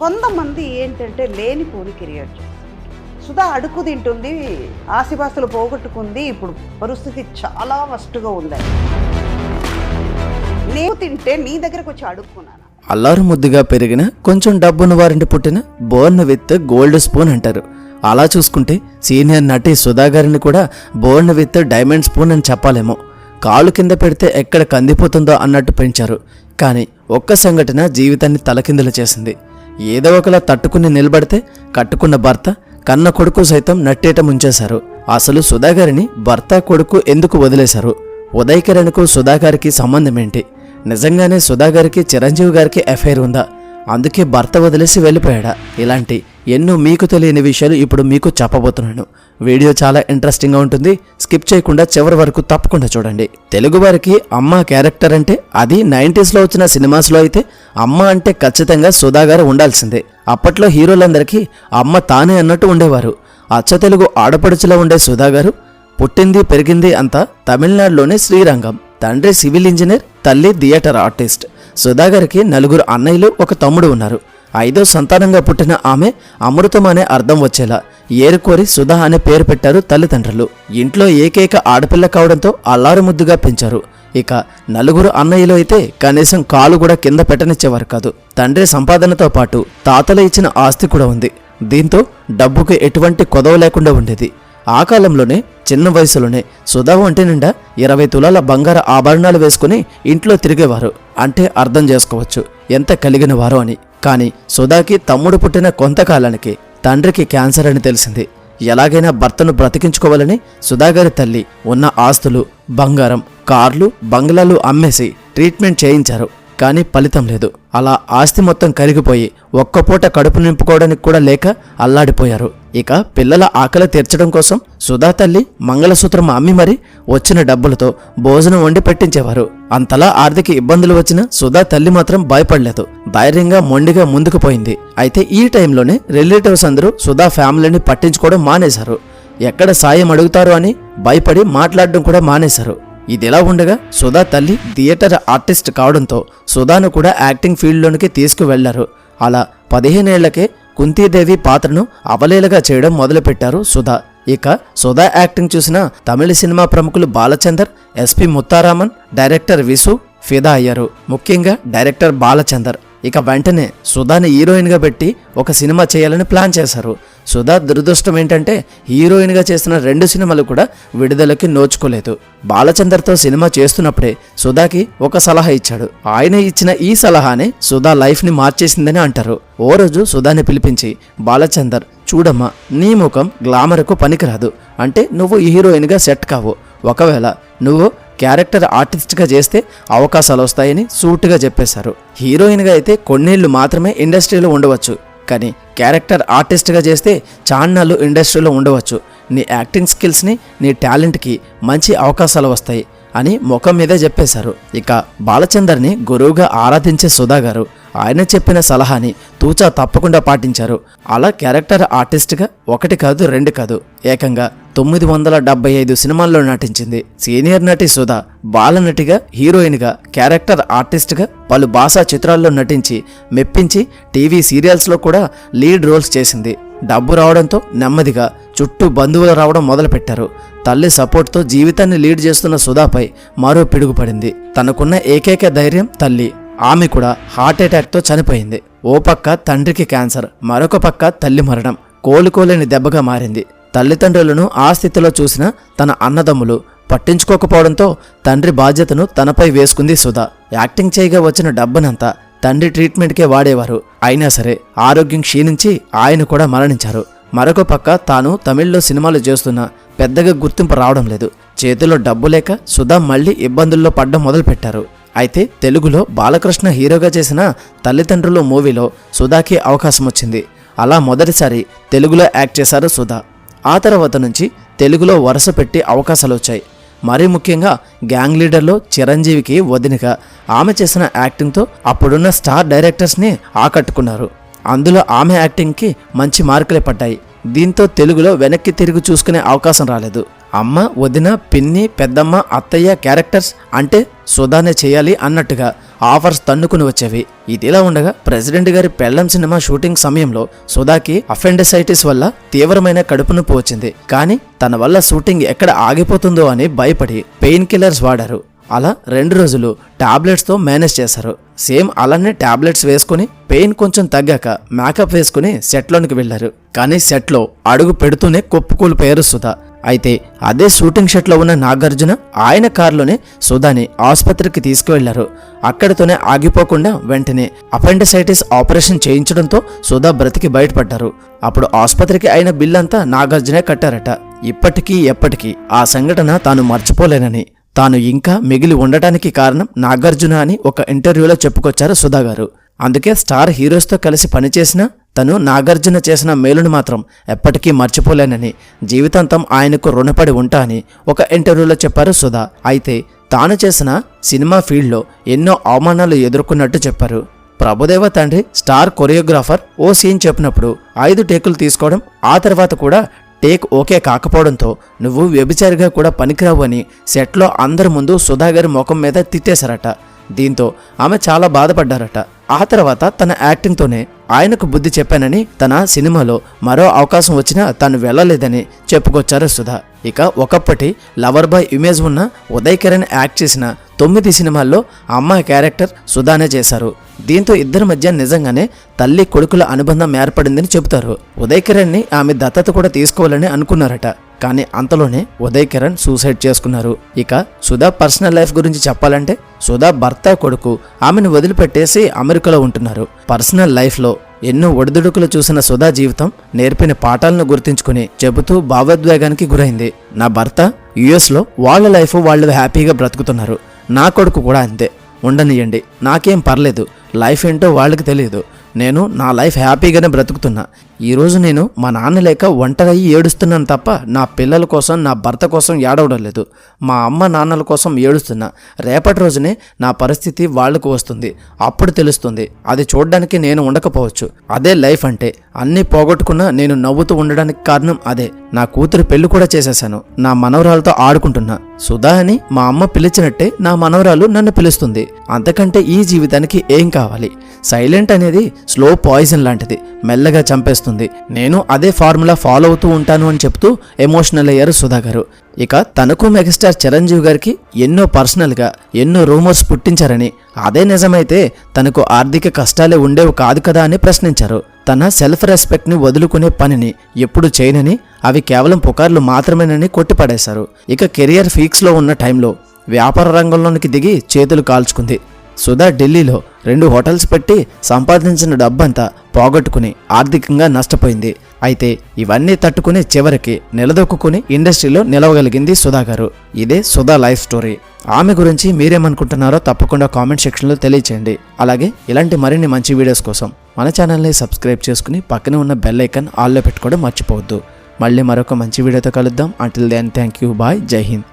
కొంతమంది ఏంటంటే లేనిపోని క్రియేట్ చేస్తారు సుధా అడుకు తింటుంది ఆసిపాసులు పోగొట్టుకుంది ఇప్పుడు పరిస్థితి చాలా వస్తుగా ఉంది. నేను తింటే నీ దగ్గరకు వచ్చి అడుక్కున్నాను? అల్లారు ముద్దుగా పెరిగిన కొంచెం డబ్బున్న వారింటి పుట్టిన బోర్న్ విత్ గోల్డ్ స్పూన్ అంటారు. అలా చూసుకుంటే సీనియర్ నటి సుధా గారిని కూడా బోర్న్ విత్ డైమండ్ స్పూన్ అని చెప్పాలేమో. కాలు కింద పెడితే ఎక్కడ కందిపోతుందో అన్నట్టు పెంచారు. కానీ ఒక్క సంఘటన జీవితాన్ని తలకిందులు చేసింది. ఏదో ఒకలా తట్టుకుని నిలబడితే కట్టుకున్న భర్త కన్న కొడుకు సైతం నట్టేట ముంచేశారు. అసలు సుధాగారిని భర్త కొడుకు ఎందుకు వదిలేశారు? ఉదయ్ కిరణ్కు సుధాగారికి సంబంధం ఏంటి? నిజంగానే సుధాగారికి చిరంజీవి గారికి ఎఫైర్ ఉందా? అందుకే భర్త వదిలేసి వెళ్ళిపోయాడా? ఇలాంటి ఎన్నో మీకు తెలియని విషయాలు ఇప్పుడు మీకు చెప్పబోతున్నాను. వీడియో చాలా ఇంట్రెస్టింగ్గా ఉంటుంది. స్కిప్ చేయకుండా చివరి వరకు తప్పకుండా చూడండి. తెలుగు వారికి అమ్మ క్యారెక్టర్ అంటే అది నైంటీస్లో వచ్చిన సినిమాస్లో అయితే అమ్మ అంటే ఖచ్చితంగా సుధాగారు ఉండాల్సిందే. అప్పట్లో హీరోలందరికీ అమ్మ తానే అన్నట్టు ఉండేవారు. అచ్చ తెలుగు ఆడపడుచులో ఉండే సుధాగారు పుట్టింది పెరిగింది అంతా తమిళనాడులోనే శ్రీరంగం. తండ్రి సివిల్ ఇంజనీర్ తల్లి థియేటర్ ఆర్టిస్ట్. సుధాగర్కి నలుగురు అన్నయ్యలు ఒక తమ్ముడు ఉన్నారు. ఐదో సంతానంగా పుట్టిన ఆమె అమృతం అనే అర్థం వచ్చేలా ఏరుకోరి సుధా అనే పేరు పెట్టారు తల్లిదండ్రులు. ఇంట్లో ఏకైక ఆడపిల్ల కావడంతో అల్లారు ముద్దుగా పెంచారు. ఇక నలుగురు అన్నయ్యలు అయితే కనీసం కాలు కూడా కింద పెట్టనిచ్చేవారు కాదు. తండ్రి సంపాదనతో పాటు తాతలు ఇచ్చిన ఆస్తి కూడా ఉంది. దీంతో డబ్బుకు ఎటువంటి కొదవ లేకుండా ఉండేది. ఆ కాలంలోనే చిన్న వయసులోనే సుధా ఒంటి నిండా ఇరవై తులాల బంగార ఆభరణాలు వేసుకుని ఇంట్లో తిరిగేవారు. అంటే అర్థం చేసుకోవచ్చు ఎంత కలిగిన వారు అని. కానీ సుధాకి తమ్ముడు పుట్టిన కొంతకాలానికి తండ్రికి క్యాన్సర్ అని తెలిసింది. ఎలాగైనా భర్తను బ్రతికించుకోవాలని సుధాగారి తల్లి ఉన్న ఆస్తులు బంగారం కార్లు బంగ్లాలు అమ్మేసి ట్రీట్మెంట్ చేయించారు. కానీ ఫలితం లేదు. అలా ఆస్తి మొత్తం కరిగిపోయి ఒక్క పూట కడుపు నింపుకోవడానికి కూడా లేక అల్లాడిపోయారు. ఇక పిల్లల ఆకలి తీర్చడం కోసం సుధా తల్లి మంగళసూత్రం అమ్మి మరి వచ్చిన డబ్బులతో భోజనం వండి పెట్టించేవారు. అంతలా ఆర్థిక ఇబ్బందులు వచ్చినా సుధా తల్లి మాత్రం భయపడలేదు. ధైర్యంగా మొండిగా ముందుకు పోయింది. అయితే ఈ టైంలోనే రిలేటివ్స్ అందరూ సుధా ఫ్యామిలీని పట్టించుకోవడం మానేశారు. ఎక్కడ సాయం అడుగుతారో అని భయపడి మాట్లాడడం కూడా మానేశారు. ఇదిలా ఉండగా సుధా తల్లి థియేటర్ ఆర్టిస్ట్ కావడంతో సుధాను కూడా యాక్టింగ్ ఫీల్డ్లోనికి తీసుకువెళ్ళారు. అలా పదిహేనేళ్ళకే కుంతీదేవి పాత్రను అవలీలగా చేయడం మొదలుపెట్టారు సుధా. ఇక సుధా యాక్టింగ్ చూసిన తమిళ సినిమా ప్రముఖులు బాలచందర్ ఎస్పి ముత్తారామన్ డైరెక్టర్ విసు ఫిదా అయ్యారు. ముఖ్యంగా డైరెక్టర్ బాలచందర్. ఇక వెంటనే సుధాని హీరోయిన్గా పెట్టి ఒక సినిమా చేయాలని ప్లాన్ చేశారు. సుధా దురదృష్టం ఏంటంటే హీరోయిన్గా చేసిన రెండు సినిమాలు కూడా విడుదలకి నోచుకోలేదు. బాలచందర్తో సినిమా చేస్తున్నప్పుడే సుధాకి ఒక సలహా ఇచ్చాడు. ఆయన ఇచ్చిన ఈ సలహానే సుధా లైఫ్ని మార్చేసిందని అంటారు. ఓ రోజు సుధాని పిలిపించి బాలచందర్ చూడమ్మా నీ ముఖం గ్లామర్కు పనికిరాదు. అంటే నువ్వు హీరోయిన్గా సెట్ కావు. ఒకవేళ నువ్వు క్యారెక్టర్ ఆర్టిస్ట్గా చేస్తే అవకాశాలు వస్తాయని సూటుగా చెప్పేశారు. హీరోయిన్గా అయితే కొన్నేళ్ళు మాత్రమే ఇండస్ట్రీలో ఉండవచ్చు. కానీ క్యారెక్టర్ ఆర్టిస్ట్గా చేస్తే చాన్నాళ్ళు ఇండస్ట్రీలో ఉండవచ్చు. నీ యాక్టింగ్ స్కిల్స్ని నీ టాలెంట్కి మంచి అవకాశాలు వస్తాయి అని ముఖం మీదే చెప్పేశారు. ఇక బాలచందర్ని గురువుగా ఆరాధించే సుధా గారు ఆయన చెప్పిన సలహాని తూచా తప్పకుండా పాటించారు. అలా క్యారెక్టర్ ఆర్టిస్ట్గా ఒకటి కాదు రెండు కాదు ఏకంగా తొమ్మిది వందల డెబ్బై ఐదు సినిమాల్లో నటించింది. సీనియర్ నటి సుధా బాలనటిగా హీరోయిన్గా క్యారెక్టర్ ఆర్టిస్ట్గా పలు భాషా చిత్రాల్లో నటించి మెప్పించి టీవీ సీరియల్స్లో కూడా లీడ్ రోల్స్ చేసింది. డబ్బు రావడంతో నెమ్మదిగా చుట్టూ బంధువులు రావడం మొదలుపెట్టారు. తల్లి సపోర్ట్తో జీవితాన్ని లీడ్ చేస్తున్న సుధాపై మరో పిడుగుపడింది. తనకున్న ఏకైక ధైర్యం తల్లి. ఆమె కూడా హార్ట్ అటాక్తో చనిపోయింది. ఓ పక్క తండ్రికి క్యాన్సర్ మరొక పక్క తల్లి మరణం. కోలుకోలేని దెబ్బగా మారింది. తల్లిదండ్రులను ఆ స్థితిలో చూసిన తన అన్నదమ్ములు పట్టించుకోకపోవడంతో తండ్రి బాధ్యతను తనపై వేసుకుంది సుధా. యాక్టింగ్ చేయగా వచ్చిన డబ్బునంతా తండ్రి ట్రీట్మెంట్కే వాడేవారు. అయినా సరే ఆరోగ్యం క్షీణించి ఆయన కూడా మరణించారు. మరొక పక్క తాను తమిళ్ళో సినిమాలు చేస్తున్నా పెద్దగా గుర్తింపు రావడం లేదు. చేతిలో డబ్బు లేక సుధా మళ్ళీ ఇబ్బందుల్లో పడ్డం మొదలుపెట్టారు. అయితే తెలుగులో బాలకృష్ణ హీరోగా చేసిన తల్లిదండ్రులు మూవీలో సుధాకి అవకాశం వచ్చింది. అలా మొదటిసారి తెలుగులో యాక్ట్ చేశారు సుధా. ఆ తర్వాత నుంచి తెలుగులో వరుస పెట్టి అవకాశాలు వచ్చాయి. మరీ ముఖ్యంగా గ్యాంగ్ లీడర్లో చిరంజీవికి వదినగా ఆమె చేసిన యాక్టింగ్తో అప్పుడున్న స్టార్ డైరెక్టర్స్ని ఆకట్టుకున్నారు. అందులో ఆమె యాక్టింగ్కి మంచి మార్కులే పడ్డాయి. దీంతో తెలుగులో వెనక్కి తిరిగి చూసుకునే అవకాశం రాలేదు. అమ్మ వదిన పిన్ని పెద్దమ్మ అత్తయ్య క్యారెక్టర్స్ అంటే సుధానే చేయాలి అన్నట్టుగా ఆఫర్స్ తన్నుకుని వచ్చేవి. ఇదిలా ఉండగా ప్రెసిడెంట్ గారి పెళ్ళం సినిమా షూటింగ్ సమయంలో సుధాకి అఫెండసైటిస్ వల్ల తీవ్రమైన కడుపు నొప్పి వచ్చింది. కానీ తన వల్ల షూటింగ్ ఎక్కడ ఆగిపోతుందో అని భయపడి పెయిన్ కిల్లర్స్ వాడారు. అలా రెండు రోజులు టాబ్లెట్స్తో మేనేజ్ చేశారు. సేమ్ అలానే టాబ్లెట్స్ వేసుకుని పెయిన్ కొంచెం తగ్గాక మేకప్ వేసుకుని సెట్లోనికి వెళ్ళారు కానీ సెట్లో అడుగు పెడుతూనే కుప్పకూలిపోయారు సుధా. అయితే అదే షూటింగ్ షెట్లో ఉన్న నాగార్జున ఆయన కారులోనే సుధాని ఆసుపత్రికి తీసుకువెళ్ళారు అక్కడితోనే ఆగిపోకుండా వెంటనే అపెండిసైటిస్ ఆపరేషన్ చేయించడంతో సుధా బ్రతికి బయటపడ్డారు. అప్పుడు ఆసుపత్రికి అయిన బిల్లంతా నాగార్జునే కట్టారట. ఇప్పటికీ ఎప్పటికీ ఆ సంఘటన తాను మర్చిపోలేనని. తాను ఇంకా మిగిలి ఉండటానికి కారణం నాగార్జున అని ఒక ఇంటర్వ్యూలో చెప్పుకొచ్చారు సుధా గారు అందుకే స్టార్ హీరోస్తో కలిసి పనిచేసిన తను నాగార్జున చేసిన మేలును మాత్రం ఎప్పటికీ మర్చిపోలేనని జీవితాంతం ఆయనకు రుణపడి ఉంటా అని ఒక ఇంటర్వ్యూలో చెప్పారు సుధా. అయితే తాను చేసిన సినిమా ఫీల్డ్లో ఎన్నో అవమానాలు ఎదుర్కొన్నట్టు చెప్పారు. ప్రభుదేవ తండ్రి స్టార్ కొరియోగ్రాఫర్ ఓ సీన్ చెప్పినప్పుడు ఐదు టేకులు తీసుకోవడం ఆ తర్వాత కూడా టేక్ ఓకే కాకపోవడంతో నువ్వు వ్యభిచారిగా కూడా పనికిరావు అని సెట్లో అందరి ముందు సుధాగర్ ముఖం మీద తిట్టేశారట. దీంతో ఆమె చాలా బాధపడ్డారట. ఆ తర్వాత తన యాక్టింగ్తోనే ఆయనకు బుద్ధి చెప్పానని తన సినిమాలో మరో అవకాశం వచ్చినా తను వెళ్ళలేదని చెప్పుకొచ్చారు సుధా. ఇక ఒకప్పటి లవర్ బాయ్ ఇమేజ్ ఉన్న ఉదయ్ కిరణ్ యాక్ట్ చేసిన తొమ్మిది సినిమాల్లో అమ్మాయి క్యారెక్టర్ సుధానే చేశారు. దీంతో ఇద్దరి మధ్య నిజంగానే తల్లి కొడుకుల అనుబంధం ఏర్పడిందని చెబుతారు. ఉదయ్ కిరణ్ని ఆమె దత్తత కూడా తీసుకోవాలని అనుకున్నారట. కానీ అంతలోనే ఉదయ్ కిరణ్ సూసైడ్ చేసుకున్నారు. ఇక సుధా పర్సనల్ లైఫ్ గురించి చెప్పాలంటే సుధా భర్త కొడుకు ఆమెను వదిలిపెట్టేసి అమెరికాలో ఉంటున్నారు. పర్సనల్ లైఫ్లో ఎన్నో ఒడిదుడుకులు చూసిన సుధా జీవితం నేర్పిన పాఠాలను గుర్తించుకుని చెబుతూ భావోద్వేగానికి గురైంది. నా భర్త యుఎస్లో వాళ్ళ లైఫ్ వాళ్ళు హ్యాపీగా బ్రతుకుతున్నారు. నా కొడుకు కూడా అంతే. ఉండనియండి. నాకేం పర్లేదు. లైఫ్ ఏంటో వాళ్ళకి తెలియదు. నేను నా లైఫ్ హ్యాపీగానే బ్రతుకుతున్నా. ఈరోజు నేను మా నాన్న లేక ఒంటరయ్యి ఏడుస్తున్నాను తప్ప నా పిల్లల కోసం నా భర్త కోసం ఏడవడం లేదు. మా అమ్మ నాన్నల కోసం ఏడుస్తున్నా. రేపటి రోజునే నా పరిస్థితి వాళ్ళకు వస్తుంది. అప్పుడు తెలుస్తుంది. అది చూడడానికి నేను ఉండకపోవచ్చు. అదే లైఫ్ అంటే. అన్నీ పోగొట్టుకున్నా నేను నవ్వుతూ ఉండడానికి కారణం అదే. నా కూతురు పెళ్ళి కూడా చేసేశాను. నా మనవరాలతో ఆడుకుంటున్నా. సుధా అని మా అమ్మ పిలిచినట్టే నా మనవరాలు నన్ను పిలుస్తుంది. అంతకంటే ఈ జీవితానికి ఏం కావాలి? సైలెంట్ అనేది స్లో పాయిజన్ లాంటిది. మెల్లగా చంపేస్తుంది. నేను అదే ఫార్ములా ఫాలో అవుతూ ఉంటాను అని చెప్తూ ఎమోషనల్ అయ్యారు సుధా గారు. ఇక తనకు మెగాస్టార్ చిరంజీవి గారికి ఎన్నో పర్సనల్గా ఎన్నో రూమర్స్ పుట్టించారని అదే నిజమైతే తనకు ఆర్థిక కష్టాలే ఉండేవి కాదు కదా అని ప్రశ్నించారు. తన సెల్ఫ్ రెస్పెక్ట్ని వదులుకునే పనిని ఎప్పుడు చేయనని అవి కేవలం పుకార్లు మాత్రమేనని కొట్టిపడేశారు. ఇక కెరియర్ ఫీక్స్లో ఉన్న టైంలో వ్యాపార రంగంలోనికి దిగి చేతులు కాల్చుకుంది. సుధా ఢిల్లీలో రెండు హోటల్స్ పెట్టి సంపాదించిన డబ్బంతా పోగొట్టుకుని ఆర్థికంగా నష్టపోయింది. అయితే ఇవన్నీ తట్టుకుని చివరికి నిలదొక్కుని ఇండస్ట్రీలో నిలవగలిగింది సుధా గారు ఇదే సుధా లైఫ్ స్టోరీ. ఆమె గురించి మీరేమనుకుంటున్నారో తప్పకుండా కామెంట్ సెక్షన్లో తెలియచేయండి. అలాగే ఇలాంటి మరిన్ని మంచి వీడియోస్ కోసం మన ఛానల్ని సబ్స్క్రైబ్ చేసుకుని పక్కనే ఉన్న బెల్ ఐకాన్ ఆల్లో పెట్టుకోవడం మర్చిపోవద్దు. మళ్ళీ మరొక మంచి వీడియోతో కలుద్దాం. Until then thank you bye Jai Hind